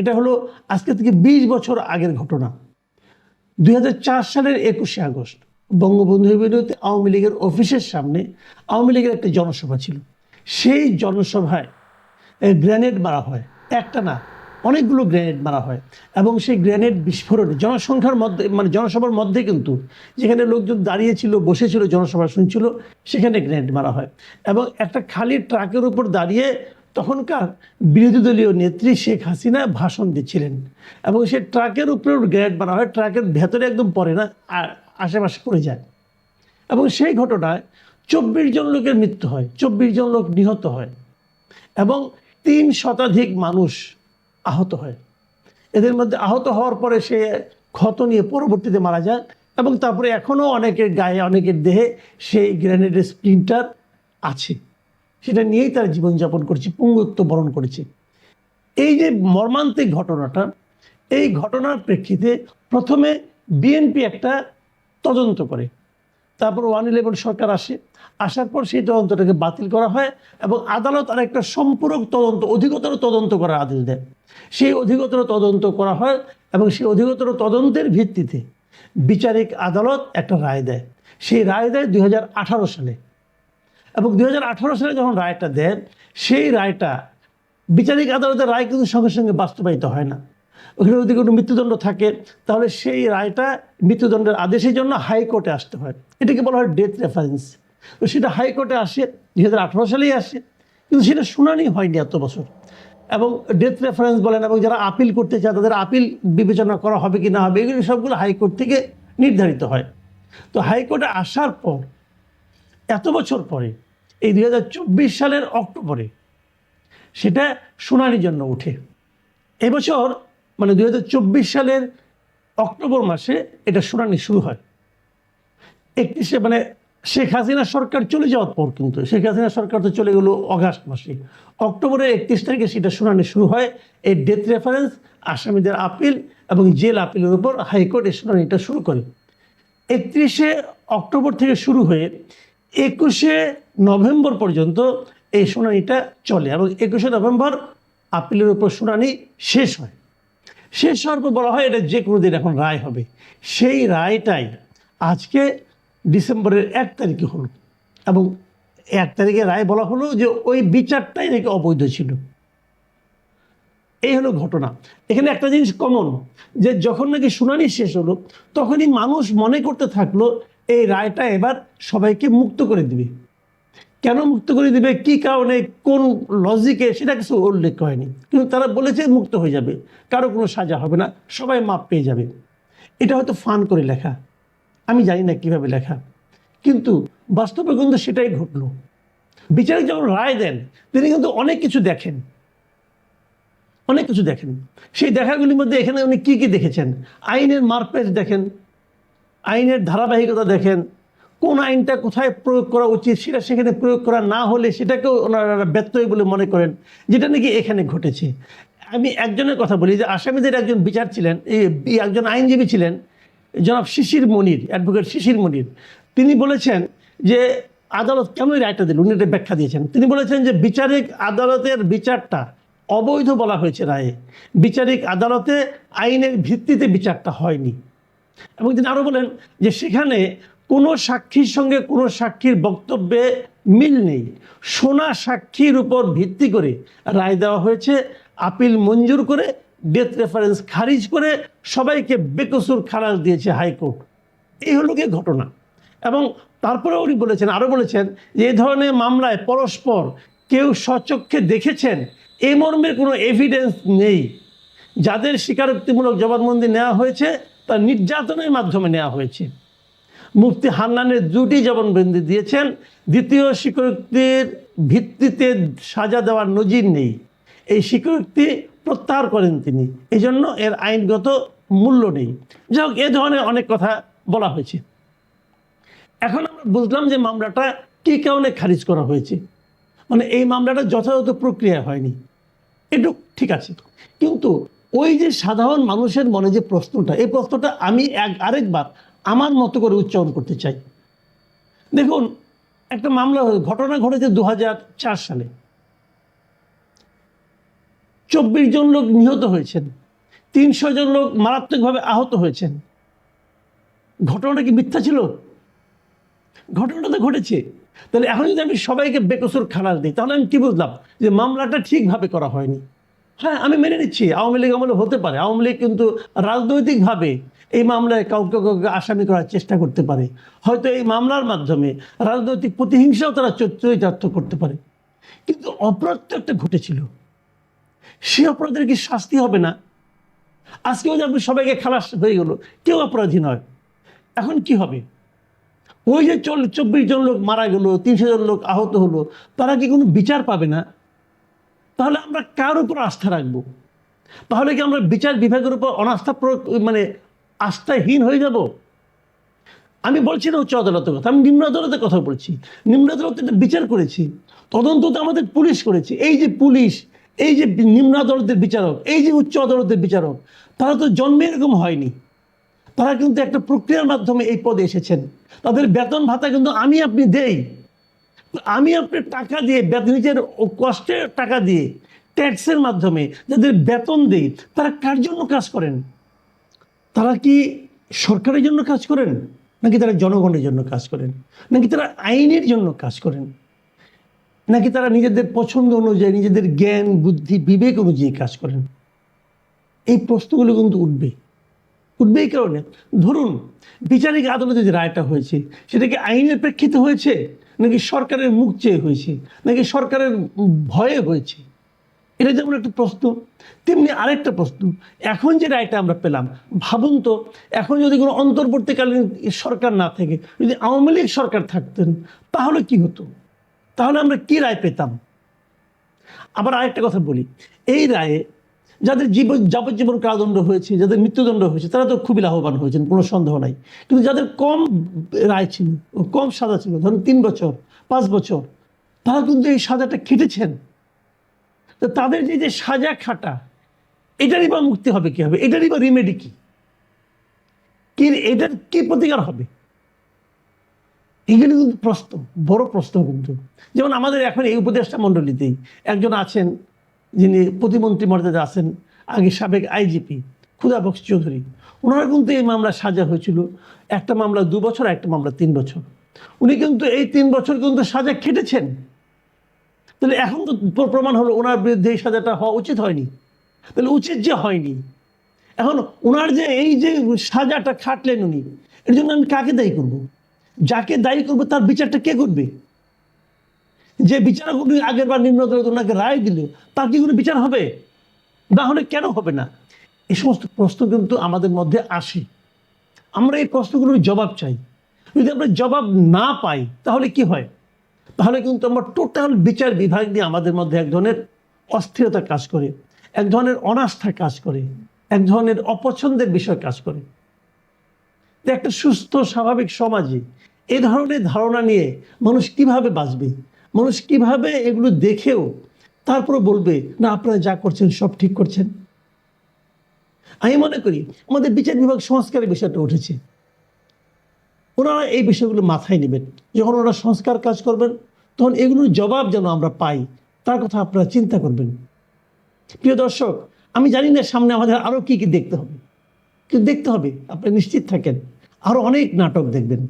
এটা হলো আজকে থেকে বিশ বছর আগের ঘটনা। দু হাজার চার সালের একুশে আগস্ট, বঙ্গবন্ধু বিরোধী আওয়ামী লীগের অফিসের সামনে আওয়ামী লীগের একটা জনসভা ছিল। সেই জনসভায় গ্রেনেড মারা হয়, একটা না, অনেকগুলো গ্রেনেড মারা হয় এবং সেই গ্রেনেড বিস্ফোরণ, জনসংখ্যার মধ্যে মানে জনসভার মধ্যে কিন্তু যেখানে লোকজন দাঁড়িয়েছিল, বসেছিল, জনসভা শুনছিল, সেখানে গ্রেনেড মারা হয় এবং একটা খালি ট্রাকের উপর দাঁড়িয়ে তখনকার বিরোধী দলীয় নেত্রী শেখ হাসিনা ভাষণ দিচ্ছিলেন এবং সে ট্রাকের উপরেও গ্রেনেড বানা হয়, ট্রাকের ভেতরে একদম পড়ে না, আর আশেপাশে পড়ে যায়। এবং সেই ঘটনায় চব্বিশ জন লোকের মৃত্যু হয়, চব্বিশ জন লোক নিহত হয় এবং তিন শতাধিক মানুষ আহত হয়। এদের মধ্যে আহত হওয়ার পরে সে ক্ষত নিয়ে পরবর্তীতে মারা যায় এবং তারপরে এখনও অনেকের গায়ে, অনেকের দেহে সেই গ্রেনেডের স্প্লিন্টার আছে। সেটা নিয়েই তারা জীবনযাপন করছে, পুঙ্গত্ব বরণ করেছে। এই যে মর্মান্তিক ঘটনাটা, এই ঘটনার প্রেক্ষিতে প্রথমে বিএনপি একটা তদন্ত করে। তারপর ওয়ান ইলেভেন সরকার আসে, আসার পর সেই তদন্তটাকে বাতিল করা হয় এবং আদালত আর একটা সম্পূরক তদন্ত, অধিকতর তদন্ত করার আদেশ দেয়। সেই অধিকতর তদন্ত করা হয় এবং সেই অধিকতর তদন্তের ভিত্তিতে বিচারিক আদালত একটা রায় দেয়। সেই রায় দেয় দুই হাজার আঠারো সালে। এবং দু হাজার আঠেরো সালে যখন রায়টা দেন, সেই রায়টা বিচারিক আদালতের রায় কিন্তু সঙ্গে সঙ্গে বাস্তবায়িত হয় না। ওখানে যদি কোনো মৃত্যুদণ্ড থাকে, তাহলে সেই রায়টা মৃত্যুদণ্ডের আদেশের জন্য হাইকোর্টে আসতে হয়। এটাকে বলা হয় ডেথ রেফারেন্স। তো সেটা হাইকোর্টে আসে, দুই হাজার আঠারো সালেই আসে, কিন্তু সেটা শুনানি হয়নি এত বছর। এবং ডেথ রেফারেন্স বলেন, এবং যারা আপিল করতে চায়, তাদের আপিল বিবেচনা করা হবে কি না হবে, এগুলো সবগুলো হাইকোর্ট থেকে নির্ধারিত হয়। তো হাইকোর্টে আসার পর, এত বছর পরে এই দুই হাজার চব্বিশ সালের অক্টোবরে সেটা শুনানির জন্য উঠে এবছর মানে দু হাজার চব্বিশ সালের অক্টোবর মাসে এটা শুনানি শুরু হয়। একত্রিশে মানে শেখ হাসিনা সরকার চলে যাওয়ার পর কিন্তু, শেখ হাসিনা সরকার তো চলে গেলো অগাস্ট মাসে। অক্টোবরের একত্রিশ তারিখে সেটা শুনানি শুরু হয় এই ডেথ রেফারেন্স আসামিদের আপিল এবং জেল আপিলের উপর হাইকোর্ট এই শুনানিটা শুরু করে। একত্রিশে অক্টোবর থেকে শুরু হয়ে একুশে নভেম্বর পর্যন্ত এই শুনানিটা চলে এবং একুশে নভেম্বর আপিলের উপর শুনানি শেষ হয়। শেষ হওয়ার পর বলা হয় এটা যে কোনো দিন এখন রায় হবে। সেই রায়টাই আজকে ডিসেম্বরের এক তারিখে হলো এবং এক তারিখে রায় বলা হলো যে ওই বিচারটাই নাকি অবৈধ ছিল। এই হলো ঘটনা। এখানে একটা জিনিস কমন যে যখন নাকি শুনানি শেষ হলো, তখনই মানুষ মনে করতে থাকল এই রায়টা এবার সবাইকে মুক্ত করে দিবে। কেন মুক্ত করে দিবে? কি কারণে? কোন লজিকে সেটা কিছু উল্লেখ হয়নি। কিন্তু তারা বলেছে মুক্ত হয়ে যাবে। কারও কোনো সাজা হবে না। সবাই মাপ পেয়ে যাবে। এটা হয়তো ফান করে লেখা। আমি জানি না কীভাবে লেখা। কিন্তু বাস্তবে কিন্তু সেটাই ঘটলো। বিচারক যখন রায় দেন, তিনি কিন্তু অনেক কিছু দেখেন। অনেক কিছু দেখেন। সেই দেখাগুলির মধ্যে এখানে উনি কী কী দেখেছেন? আইনের মারপেজ দেখেন। আইনের ধারাবাহিকতা দেখেন, কোন আইনটা কোথায় প্রয়োগ করা উচিত সেটা সেখানে প্রয়োগ করা না হলে সেটাকেও ওনারা ব্যত্যয় বলে মনে করেন, যেটা নাকি এখানে ঘটেছে। আমি একজনের কথা বলি, যে আসামিদের একজন বিচার ছিলেন, এই একজন আইনজীবী ছিলেন, জনাব শিশির মনির, অ্যাডভোকেট শিশির মনির। তিনি বলেছেন যে আদালত কেন রায়টা দিল উনি এটা ব্যাখ্যা দিয়েছেন। তিনি বলেছেন যে বিচারিক আদালতের বিচারটা অবৈধ বলা হয়েছে রায়ে। বিচারিক আদালতে আইনের ভিত্তিতে বিচারটা হয়নি। এবং তিনি আরও বলেন যে সেখানে কোনো সাক্ষীর সঙ্গে কোনো সাক্ষীর বক্তব্যে মিল নেই। সোনা সাক্ষীর উপর ভিত্তি করে রায় দেওয়া হয়েছে, আপিল মঞ্জুর করে, ডেথ রেফারেন্স খারিজ করে সবাইকে বেকসুর খালাস দিয়েছে হাইকোর্ট। এই হলো গিয়ে ঘটনা। এবং তারপরে উনি বলেছেন আরও বলেছেন যে এই ধরনের মামলায় পরস্পর কেউ স্বচক্ষে দেখেছেন, এ মর্মের কোনো এভিডেন্স নেই। যাদের স্বীকারোক্তিমূলক জবানবন্দি নেওয়া হয়েছে তা নির্যাতনের মাধ্যমে নেওয়া হয়েছে। মুফতি হান্নানের দুটি জবানবন্দি দিয়েছেন। দ্বিতীয় স্বীকারোক্তির ভিত্তিতে সাজা দেওয়ার নজির নেই। এই স্বীকারোক্তি প্রত্যাহার করেন তিনি। এই জন্য এর আইনগত মূল্য নেই। যাই হোক, এ ধরনের অনেক কথা বলা হয়েছে। এখন আমরা বুঝলাম যে মামলাটা কী কারণে খারিজ করা হয়েছে। মানে এই মামলাটা যথাযথ প্রক্রিয়া হয়নি। একটু ঠিক আছে। কিন্তু ওই যে সাধারণ মানুষের মনে যে প্রশ্নটা, এই প্রশ্নটা আমি এক, আরেকবার আমার মতো করে উচ্চারণ করতে চাই। দেখুন, একটা মামলা ঘটনা ঘটেছে দু হাজার চার সালে। চব্বিশ জন লোক নিহত হয়েছেন, তিনশো জন লোক মারাত্মকভাবে আহত হয়েছেন। ঘটনাটা কি মিথ্যা ছিল? ঘটনাটা তো ঘটেছে। তাহলে এখন যদি আমি সবাইকে বেকসুর খালাস দিই, তাহলে আমি কি বুঝলাম যে মামলাটা ঠিকভাবে করা হয়নি? হ্যাঁ আমি মেনে নিচ্ছি। আওয়ামী লীগ আমলে হতে পারে। আওয়ামী লীগ কিন্তু রাজনৈতিকভাবে এই মামলায় কাউকে কাউকে আসামি করার চেষ্টা করতে পারে। হয়তো এই মামলার মাধ্যমে রাজনৈতিক প্রতিহিংসাও তারা চরিতার্থ করতে পারে। কিন্তু অপরাধ তো একটা ঘটেছিল। সে অপরাধের কি শাস্তি হবে না? আজকেও যে আপনি সবাইকে খালাস হয়ে গেল, কেউ অপরাধী নয়। এখন কি হবে? ওই যে চল চব্বিশ জন লোক মারা গেল, তিনশো জন লোক আহত হলো, তারা কি কোনো বিচার পাবে না? তাহলে আমরা কার উপর আস্থা রাখব? তাহলে কি আমরা বিচার বিভাগের উপর অনাস্থা মানে আস্থাহীন হয়ে যাব? আমি বলছি না উচ্চ আদালতের কথা, আমি নিম্ন আদালতের কথা বলছি। নিম্ন আদালত বিচার করেছি তদন্ত তো আমাদের পুলিশ করেছে। এই যে পুলিশ, এই যে নিম্ন আদালতের বিচারক, এই যে উচ্চ আদালতের বিচারক, তারা তো জন্মে এরকম হয়নি। তারা কিন্তু একটা প্রক্রিয়ার মাধ্যমে এই পদে এসেছেন। তাদের বেতন ভাতা কিন্তু আমি আপনি দেই। আমি আপনি টাকা দিয়ে নিজের কষ্টের টাকা দিয়ে ট্যাক্সের মাধ্যমে যাদের বেতন দেই, তারা কার জন্য কাজ করেন? তারা কি সরকারের জন্য কাজ করেন? নাকি তারা জনগণের জন্য কাজ করেন? নাকি তারা আইনের জন্য কাজ করেন? নাকি তারা নিজেদের পছন্দ অনুযায়ী, নিজেদের জ্ঞান, বুদ্ধি, বিবেক অনুযায়ী কাজ করেন? এই প্রশ্নগুলো কিন্তু উঠবে। উঠবে এই কারণে। ধরুন, বিচারিক আদালতে যে রায়টা হয়েছে, সেটা কি আইনের প্রেক্ষিতে হয়েছে? নাকি সরকারের মুখ চেয়ে হয়েছে, নাকি সরকারের ভয়ে হয়েছে? এটা যেমন একটা প্রশ্ন, তেমনি আরেকটা প্রশ্ন, এখন যে রায়টা আমরা পেলাম, ভাবুন তো, এখন যদি কোনো অন্তর্বর্তীকালীন সরকার না থাকে, যদি আওয়ামী লীগ সরকার থাকতেন, তাহলে কি হতো? তাহলে আমরা কি রায় পেতাম? আবার আরেকটা কথা বলি, এই রায়ে যাদের জীবন যাবজ্জীবন কারাদণ্ড হয়েছে, যাদের মৃত্যুদণ্ড হয়েছে, তারা তো খুবই লাভবান হয়েছেন, কোনো সন্দেহ নাই। কিন্তু যাদের কম রায় ছিল কম সাজা ছিল, ধরুন তিন বছর, পাঁচ বছর, তারা কিন্তু এই সাজাটা খেটেছেন। তো তাদের যে যে সাজা খাটা, এটারই বা মুক্তি হবে কি হবে? এটারই বা রিমেডি কি? এটার কি প্রতিকার হবে? এগুলো কিন্তু প্রশ্ন, বড় প্রশ্ন কিন্তু। যেমন আমাদের এখন এই উপদেষ্টা মণ্ডলীতেই একজন আছেন যিনি প্রতিমন্ত্রী মর্যাদা আছেন, আগে সাবেক আইজিপি ক্ষুদাবক্স চৌধুরী, ওনারা কিন্তু এই মামলা সাজা হয়েছিল। একটা মামলা দু বছর, একটা মামলা তিন বছর। উনি কিন্তু এই তিন বছর কিন্তু সাজা খেটেছেন। তাহলে এখন তো প্রমাণ হলো ওনার বিরুদ্ধে এই সাজাটা হওয়া উচিত হয়নি। তাহলে উচিত যে হয়নি। এখন ওনার যে এই যে সাজাটা খাটলেন উনি, এর জন্য আমি কাকে দায়ী করব? যাকে দায়ী করব তার বিচারটা কে করবে? যে বিচারক উনি আগের বার নিম্ন আদালত ওনাকে রায় দিল, তার কি কোনো বিচার হবে? না হলে কেন হবে না? এই সমস্ত প্রশ্ন কিন্তু আমাদের মধ্যে আসে। আমরা এই প্রশ্নগুলোর জবাব চাই। যদি আমরা জবাব না পাই, তাহলে কি হয়? তাহলে কিন্তু আমরা টোটাল বিচার বিভাগ নিয়ে আমাদের মধ্যে এক ধরনের অস্থিরতা কাজ করে, এক ধরনের অনাস্থা কাজ করে, এক ধরনের অপছন্দের বিষয় কাজ করে। একটা সুস্থ, স্বাভাবিক সমাজে এ ধরনের ধারণা নিয়ে মানুষ কীভাবে বাঁচবে? মানুষ কীভাবে এগুলো দেখেও তারপরে বলবে, না, আপনারা যা করছেন সব ঠিক করছেন। আমি মনে করি আমাদের বিচার বিভাগ সংস্কারের বিষয়টা উঠেছে। ওনারা এই বিষয়গুলো মাথায় নেবেন। যখন ওনারা সংস্কার কাজ করবেন, তখন এগুলোর জবাব যেন আমরা পাই, তার কথা আপনারা চিন্তা করবেন। প্রিয় দর্শক, আমি জানি না সামনে আমাদের আরও কী কী দেখতে হবে। কিন্তু দেখতে হবে, আপনি নিশ্চিত থাকেন, আরও অনেক নাটক দেখবেন।